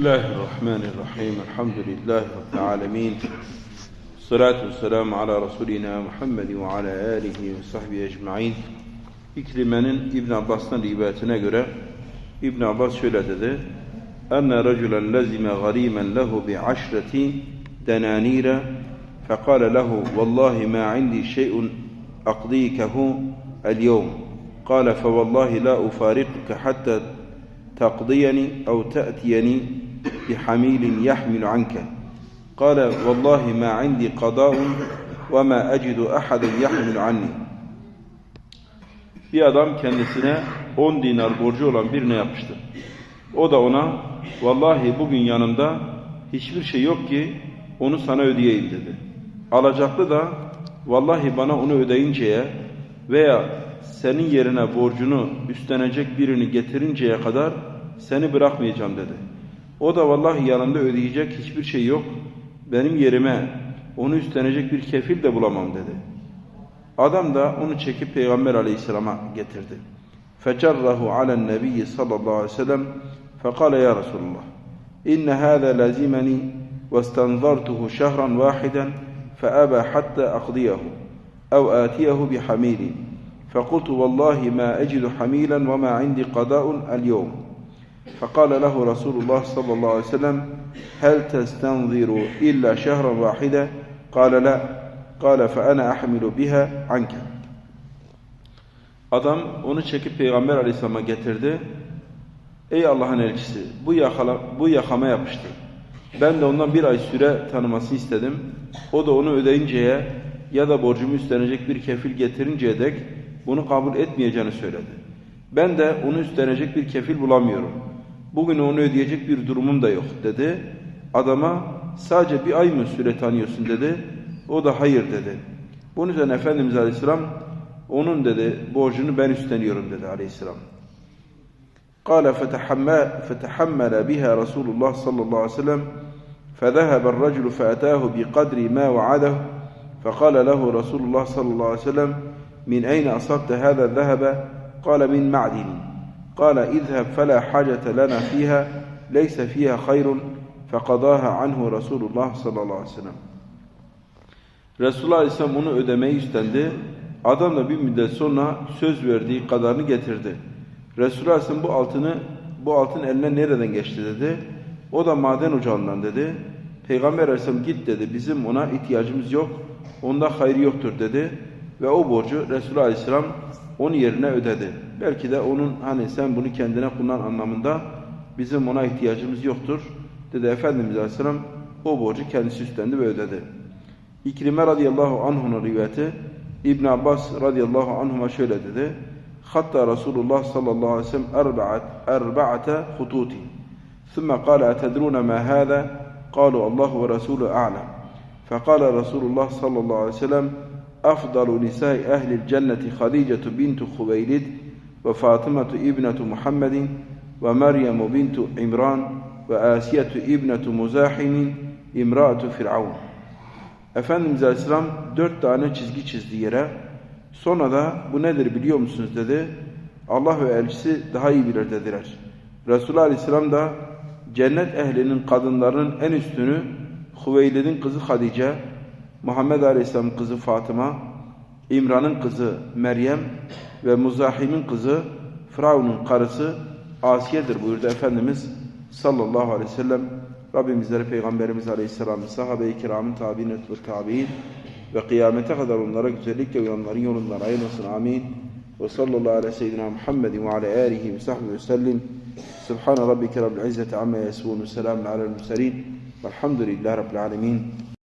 الله الرحمن الرحيم الحمد لله رب العالمين الصلاة والسلام على رسولنا ala alihi ve sahbihi ecmaîn. İkrime'nin İbn Abbas'tan rivayetine göre İbn Abbas şöyle dedi. Raculen lezime garimen lehu bi aşreti denanira فقال له والله ما عندي شيء أقضيكه اليوم قال فوالله لا أفارقك حتى تقضيني أو تأتيني بحميل يحمل عنك قال والله ما عندي قضاء وما أجد أحدا يحمل عني Bir adam kendisine 10 dinar borcu olan birine yapmıştı. O da ona vallahi bugün yanımda hiçbir şey yok ki onu sana ödeyeyim dedi. Alacaklı da vallahi bana onu ödeyinceye veya senin yerine borcunu üstlenecek birini getirinceye kadar seni bırakmayacağım dedi. O da vallahi yanında ödeyecek hiçbir şey yok. Benim yerime onu üstlenecek bir kefil de bulamam dedi. Adam da onu çekip Peygamber aleyhisselama getirdi. فَجَرَّهُ عَلَى النَّبِيِّ sallallahu aleyhi ve sellem فَقَالَ يَا رَسُولُ اللّٰهِ إِنَّ هَذَا لَزِمَنِي وَاسْتَنْظَرْتُهُ شَهْرًا وَاحِدًا فأبى حتى أقضيه أو آتيه بحميل فقلت والله ما أجد حميلا وما عندي قضاء اليوم فقال له رسول الله صلى الله عليه وسلم هل تستنظر إلا شهرا واحدا قال لا قال فأنا أحمل بها عنك Adam onu çekip Peygamber Aleyhisselam'a getirdi. Ey Allah'ın elçisi bu, yakala, bu yakama yapıştı. Ben de ondan bir ay süre tanıması istedim. O da onu ödeyinceye ya da borcumu üstlenecek bir kefil getirinceye dek bunu kabul etmeyeceğini söyledi. Ben de onu üstlenecek bir kefil bulamıyorum. Bugün onu ödeyecek bir durumum da yok dedi. Adama sadece bir ay mı süre tanıyorsun dedi. O da hayır dedi. Bunun üzerine Efendimiz Aleyhisselam onun dedi borcunu ben üstleniyorum dedi Aleyhisselam. قال فتحمل بها رسول الله صلى الله عليه وسلم فذهب الرجل فأتاه بقدر ما وعده فقال له رسول الله صلى الله عليه وسلم من أين أصبت هذا الذهب قال من معدن قال اذهب فلا حاجة لنا فيها ليس فيها خير فقضاها عنه رسول الله صلى الله عليه وسلم Resulullah Aleyhisselam onu ödemeyi üstlendi. Adam da bir müddet sonra söz verdiği kadarını getirdi. Resulullah Aleyhisselam bu altını bu altın eline nereden geçti dedi. O da maden ocağından dedi. Peygamber Aleyhisselam git dedi. Bizim ona ihtiyacımız yok. Onda hayrı yoktur dedi. Ve o borcu Resulullah Aleyhisselam onun yerine ödedi. Belki de onun hani sen bunu kendine kullan anlamında bizim ona ihtiyacımız yoktur. Dedi Efendimiz Aleyhisselam o borcu kendisi üstlendi ve ödedi. İkrime radıyallahu anh'un rivayeti İbn Abbas radıyallahu anhuma şöyle dedi. Hatta Resulullah sallallahu aleyhi ve sellem erba'at erba'ate hututi. Thumma qala etedruna ma hada? Qalu Allahu ve Resulü a'lem. Fekala Resulullah sallallahu aleyhi ve sellem أفضل نساء أهل الجنة خديجة بنت خويلد وفاطمة ابنة محمد ومريم بنت عمران وآسية ابنة مزاحم امرأة فرعون Efendimiz Aleyhisselam dört tane çizgi çizdi yere. Sonra da bu nedir biliyor musunuz dedi. Allah ve elçisi daha iyi bilir dediler. Resulullah Aleyhisselam da cennet ehlinin kadınlarının en üstünü Hüveylid'in kızı Hadice, Muhammed Aleyhisselam kızı Fatıma, İmran'ın kızı Meryem ve Muzahim'in kızı Firavun'un karısı Asiye'dir buyurdu Efendimiz sallallahu aleyhi ve sellem. Rabbimizlere Peygamberimiz Aleyhisselam, sahabe-i kiramın tabi'in ve tabi'in ve kıyamete kadar onlara güzellikle uyanların yolundan ayırmasın. Amin. Ve sallallahu aleyhi ve seyyidina Muhammedin ve ala alihi ve sahbihi ve sellim. Subhane rabbike rabbil izzeti amma yasifun ve selamun alel murselin. Velhamdülillahi rabbil alemin.